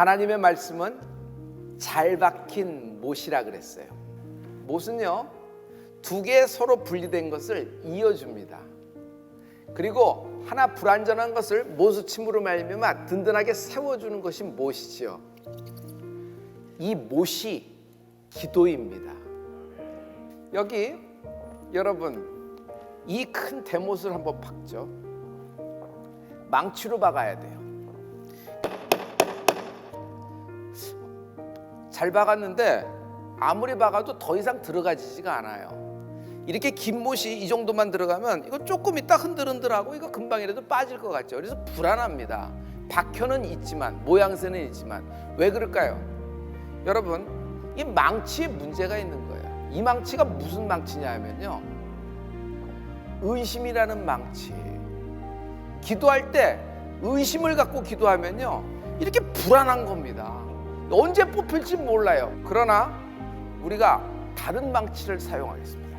하나님의 말씀은 잘 박힌 못이라 그랬어요. 못은요 두 개 서로 분리된 것을 이어줍니다. 그리고 하나 불완전한 것을 모수침으로 말미암아 든든하게 세워주는 것이 못이지요. 이 못이 기도입니다. 여기 여러분 이 큰 대못을 한번 박죠. 망치로 박아야 돼요. 잘 박았는데 아무리 박아도 더 이상 들어가지지가 않아요. 이렇게 긴 못이 이 정도만 들어가면 이거 조금 있다 흔들흔들하고 이거 금방이라도 빠질 것 같죠. 그래서 불안합니다. 박혀는 있지만 모양새는 있지만 왜 그럴까요? 여러분 이 망치에 문제가 있는 거예요. 이 망치가 무슨 망치냐면요. 의심이라는 망치. 기도할 때 의심을 갖고 기도하면요. 이렇게 불안한 겁니다. 언제 뽑힐지 몰라요. 그러나 우리가 다른 망치를 사용하겠습니다.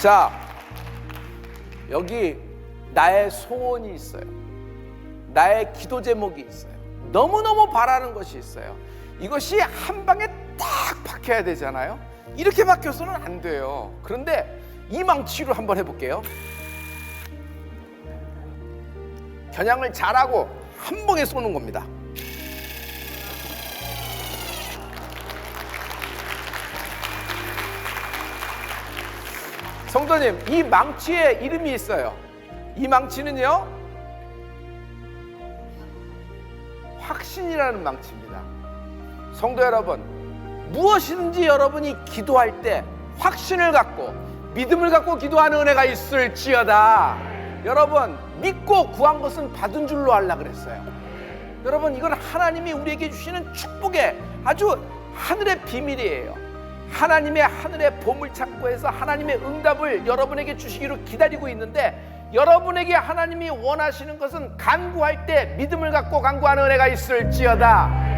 자, 여기 나의 소원이 있어요. 나의 기도 제목이 있어요. 너무너무 바라는 것이 있어요. 이것이 한 방에 딱 박혀야 되잖아요. 이렇게 박혀서는 안 돼요. 그런데 이 망치로 한번 해볼게요. 겨냥을 잘하고 한 방에 쏘는 겁니다. 성도님, 이 망치에 이름이 있어요. 이 망치는요, 확신이라는 망치입니다. 성도 여러분, 무엇이든지 여러분이 기도할 때 확신을 갖고 믿음을 갖고 기도하는 은혜가 있을지어다. 여러분, 믿고 구한 것은 받은 줄로 알라 그랬어요. 여러분, 이건 하나님이 우리에게 주시는 축복의 아주 하늘의 비밀이에요. 하나님의 하늘의 보물 창고에서 하나님의 응답을 여러분에게 주시기로 기다리고 있는데 여러분에게 하나님이 원하시는 것은 간구할 때 믿음을 갖고 간구하는 은혜가 있을지어다.